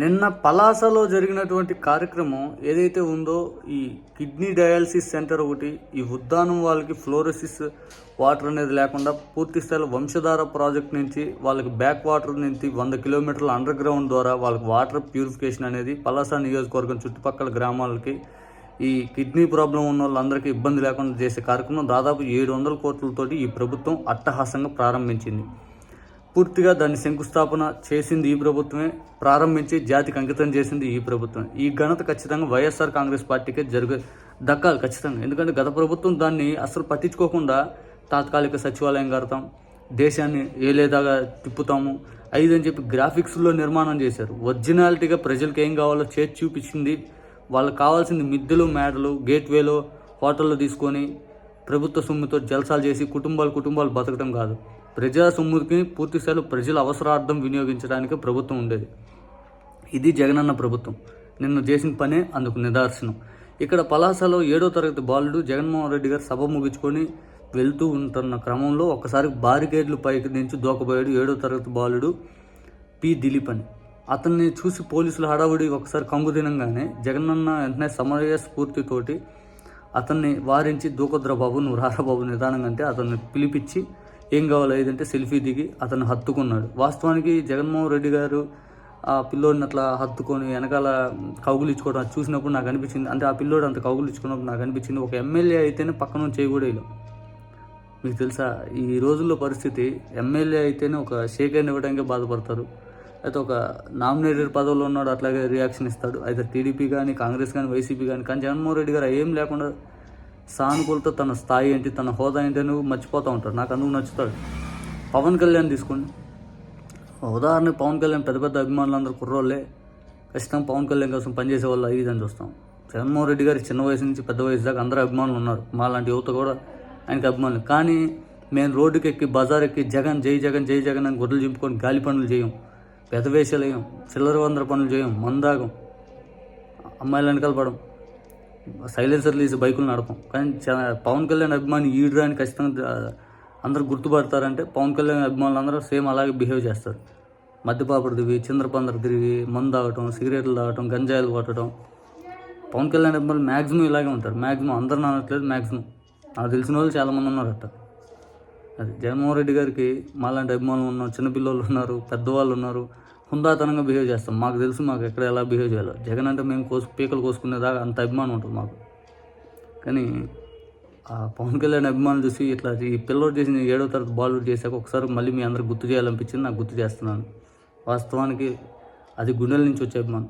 నిన్న పలాసలో జరిగినటువంటి కార్యక్రమం ఏదైతే ఉందో ఈ కిడ్నీ డయాలసిస్ సెంటర్ ఒకటి ఈ ఉద్దానం వాళ్ళకి ఫ్లోరోసిస్ వాటర్ అనేది లేకుండా పూర్తి స్థాయిలో వంశధార ప్రాజెక్ట్ నుంచి వాళ్ళకి బ్యాక్ వాటర్ నుంచి వంద కిలోమీటర్ల అండర్ గ్రౌండ్ ద్వారా వాళ్ళకి వాటర్ ప్యూరిఫికేషన్ అనేది పలాస నియోజకవర్గం చుట్టుపక్కల గ్రామాలకి ఈ కిడ్నీ ప్రాబ్లం ఉన్న వాళ్ళందరికీ ఇబ్బంది లేకుండా చేసే కార్యక్రమం దాదాపు ఏడు వందల కోట్లతోటి ఈ ప్రభుత్వం అట్టహాసంగా ప్రారంభించింది. పూర్తిగా దాన్ని శంకుస్థాపన చేసింది ఈ ప్రభుత్వమే ప్రారంభించి జాతికి అంకితం చేసింది ఈ ప్రభుత్వం ఈ ఘనత ఖచ్చితంగా వైఎస్ఆర్ కాంగ్రెస్ పార్టీకే జరుగు దక్కాలి ఖచ్చితంగా. ఎందుకంటే గత ప్రభుత్వం దాన్ని అసలు పట్టించుకోకుండా తాత్కాలిక సచివాలయం కడతాం దేశాన్ని ఏలేదాగా తిప్పుతాము. ఐదు అని చెప్పి గ్రాఫిక్స్లో నిర్మాణం చేశారు. ఒరిజినాలిటీగా ప్రజలకు ఏం కావాలో చేతి చూపించింది. వాళ్ళకి కావాల్సింది మిద్దెలు మేడలు గేట్వేలో హోటల్లో తీసుకొని ప్రభుత్వ సొమ్ముతో జల్సాలు చేసి కుటుంబాలు కుటుంబాలు బతకడం కాదు. ప్రజా సొమ్ముకి పూర్తిస్థాయిలో ప్రజల అవసరార్థం వినియోగించడానికి ప్రభుత్వం ఉండేది. ఇది జగనన్న ప్రభుత్వం. నిన్న చేసిన పనే అందుకు నిదర్శనం. ఇక్కడ పలాసలో ఏడో తరగతి బాలుడు జగన్మోహన్ రెడ్డి గారు సభ ముగించుకొని వెళ్తూ ఉంటున్న క్రమంలో ఒకసారి బారికేడ్లు పైకి నుంచి దూకపోయాడు ఏడో తరగతి బాలుడు పి. దిలీప్ అని. అతన్ని చూసి పోలీసులు హడావుడి ఒకసారి కంగు తినంగానే జగనన్న వెంటనే సమయ స్ఫూర్తితోటి అతన్ని వారించి దూకొద్ర బాబు నువ్వు రారా బాబు నిదానంగా అంటే అతన్ని పిలిపించి ఏం కావాలో ఏదంటే సెల్ఫీ దిగి అతను హత్తుకున్నాడు. వాస్తవానికి జగన్మోహన్ రెడ్డి గారు ఆ పిల్లోడిని అట్లా హత్తుకొని వెనకాల కౌగులించుకోవడం అది చూసినప్పుడు నాకు అనిపించింది. అంటే ఆ పిల్లోడు అంత కౌగులించుకున్నప్పుడు నాకు అనిపించింది. ఒక ఎమ్మెల్యే అయితేనే పక్కన చేయకూడదు మీకు తెలుసా? ఈ రోజుల్లో పరిస్థితి ఎమ్మెల్యే అయితేనే ఒక షేక్ అయిన ఇవ్వడానికి బాధపడతారు. అయితే ఒక నామినేటెడ్ పదవిలో ఉన్నాడు అట్లాగే రియాక్షన్ ఇస్తాడు. అయితే టీడీపీ కానీ కాంగ్రెస్ కానీ వైసీపీ కానీ కానీ జగన్మోహన్ రెడ్డి గారు ఏం లేకుండా సానుకూలత తన స్థాయి ఏంటి తన హోదా ఏంటి అని మర్చిపోతూ ఉంటాడు నాకు అందుకు నచ్చుతాడు. పవన్ కళ్యాణ్ తీసుకోండి. ఉదాహరణకు పవన్ కళ్యాణ్ పెద్ద పెద్ద అభిమానులు అందరు కుర్రోళ్ళే. ఖచ్చితంగా పవన్ కళ్యాణ్ కోసం పనిచేసే వాళ్ళు ఇదని చూస్తాం. జగన్మోహన్ రెడ్డి గారి చిన్న వయసు నుంచి పెద్ద వయసు దాకా అందరూ అభిమానులు ఉన్నారు. మా లాంటి యువత కూడా ఆయనకి అభిమానులు. కానీ మేము రోడ్డుకి ఎక్కి బజార్ ఎక్కి జగన్ జై జగన్ జై జగన్ అని గొర్రెలు చింపుకొని గాలి పనులు చేయం. పెద్ద వేషాలు వేయం. చిల్లర వందర పనులు చేయం. మందాగం. అమ్మాయిలు వెనకాల పడం సైలెన్సర్లు వేసి బైకులు నడపం. కానీ పవన్ కళ్యాణ్ అభిమాని ఈడ్రా అని ఖచ్చితంగా అందరూ గుర్తుపడతారంటే పవన్ కళ్యాణ్ అభిమానులు అందరూ సేమ్ అలాగే బిహేవ్ చేస్తారు. మద్యపాపడు తిరిగి చింద్రపందరు తిరిగి మందు తాగటం సిగరెట్లు తాగటం గంజాయిలు కొట్టడం. పవన్ కళ్యాణ్ అభిమానులు మ్యాక్సిమం ఇలాగే ఉంటారు. మ్యాక్సిమం అందరు అనట్లేదు మ్యాక్సిమం నాకు తెలిసిన వాళ్ళు చాలామంది ఉన్నారు అట్ట అది జగన్మోహన్ రెడ్డి గారికి మాలాంటి అభిమానులు ఉన్నారు చిన్నపిల్లలు ఉన్నారు పెద్దవాళ్ళు ఉన్నారు. హుందాతనంగా బిహేవ్ చేస్తాం. మాకు తెలుసు మాకు ఎక్కడ ఎలా బిహేవ్ చేయాలో. జగన్ అంటే మేము కోసు పీకలు కోసుకునేదాకా అంత అభిమానం ఉంటుంది మాకు. కానీ ఆ పవన్ కళ్యాణ్ అభిమానులు చూసి ఇట్లా ఈ పిల్లోడు చేసిన ఏడో తరగతి బాలుడు చేశాక ఒకసారి మళ్ళీ మీ అందరికి గుర్తు చేయాలనిపించింది నాకు గుర్తు చేస్తున్నాను. వాస్తవానికి అది గుండెల నుంచి వచ్చే అభిమానం.